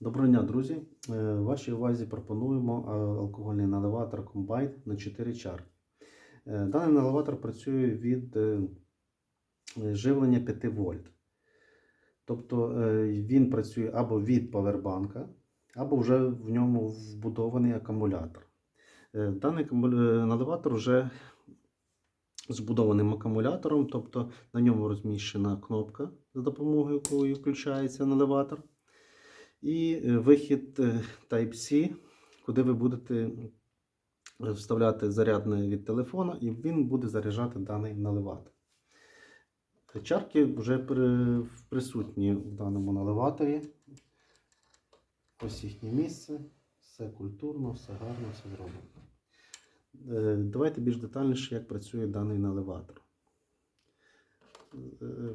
Доброго дня, друзі! Е, Вашій увазі пропонуємо е, алкогольний наливатор Комбайн на 4 чарки. Е, Даний наливатор працює від живлення 5 вольт. Тобто він працює або від павербанка, або вже в ньому вбудований акумулятор. Даний наливатор вже з вбудованим акумулятором, тобто на ньому розміщена кнопка, за допомогою якої включається наливатор. І е, вихід е, Type-C, куди ви будете вставляти зарядне від телефона, і він буде заряджати даний наливатор. Чарки вже при- присутні в даному наливаторі. Ось їхнє місце. Все культурно, все гарно, все зроблено. Е, Давайте більш детальніше, як працює даний наливатор.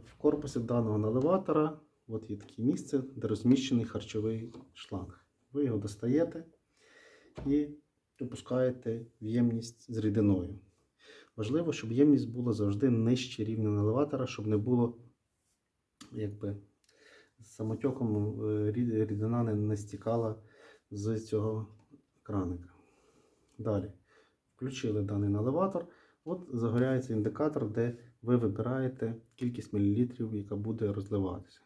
В корпусі даного наливатора от є таке місце, де розміщений харчовий шланг. Ви його достаєте і опускаєте в ємність з рідиною. Важливо, щоб ємність була завжди нижче рівня наливатора, щоб не було якби, самотьоком е, рідина не стікала з цього краника. Далі. Включили даний наливатор. От загоряється індикатор, де ви вибираєте кількість мілілітрів, яка буде розливатися.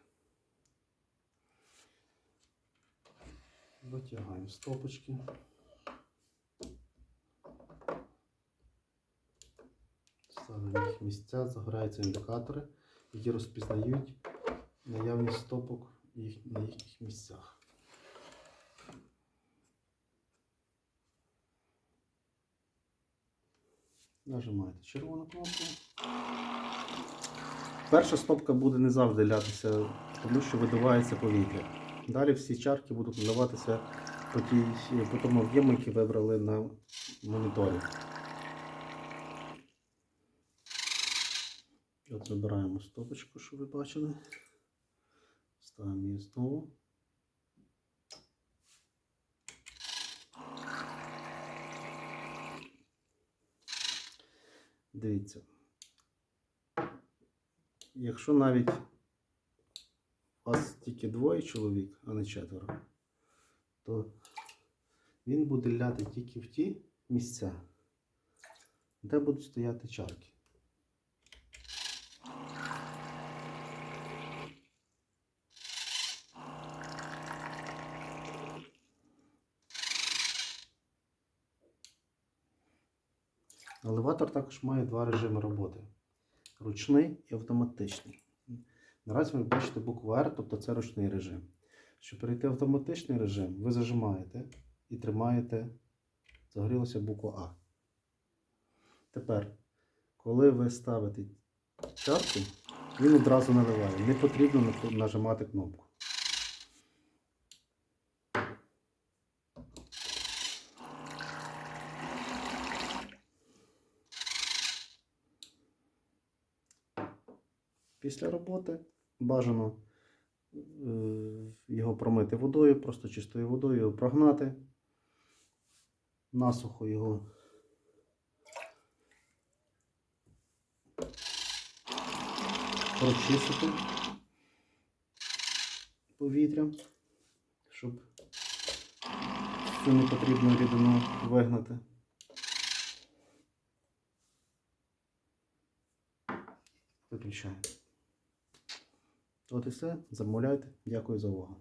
Витягаємо стопочки. Ставимо їх місця, загораються індикатори, які розпізнають наявність стопок на їхніх місцях. Нажимаєте червону кнопку. Перша стопка буде не завжди лятися, тому що видувається повітря. Далі всі чарки будуть надаватися по, тій, по тому об'єму, який вибрали на моніторі. От вибираємо стопочку, що ви бачили. Ставимо її знову. Дивіться. Якщо навіть у вас тільки двоє чоловік, а не четверо, то він буде ляти тільки в ті місця, де будуть стояти чарки. Елеватор також має два режими роботи: ручний і автоматичний. Наразі ви бачите букву R, тобто це ручний режим. Щоб перейти в автоматичний режим, ви зажимаєте і тримаєте, загорілася буква А. Тепер, коли ви ставите чарку, він одразу наливає. Не потрібно нажимати кнопку. Після роботи бажано е, його промити водою, просто чистою водою його прогнати, насухо його прочистити повітрям, щоб всю непотрібну рідину вигнати. Виключаємо. От і все. Замовляйте. Дякую за увагу.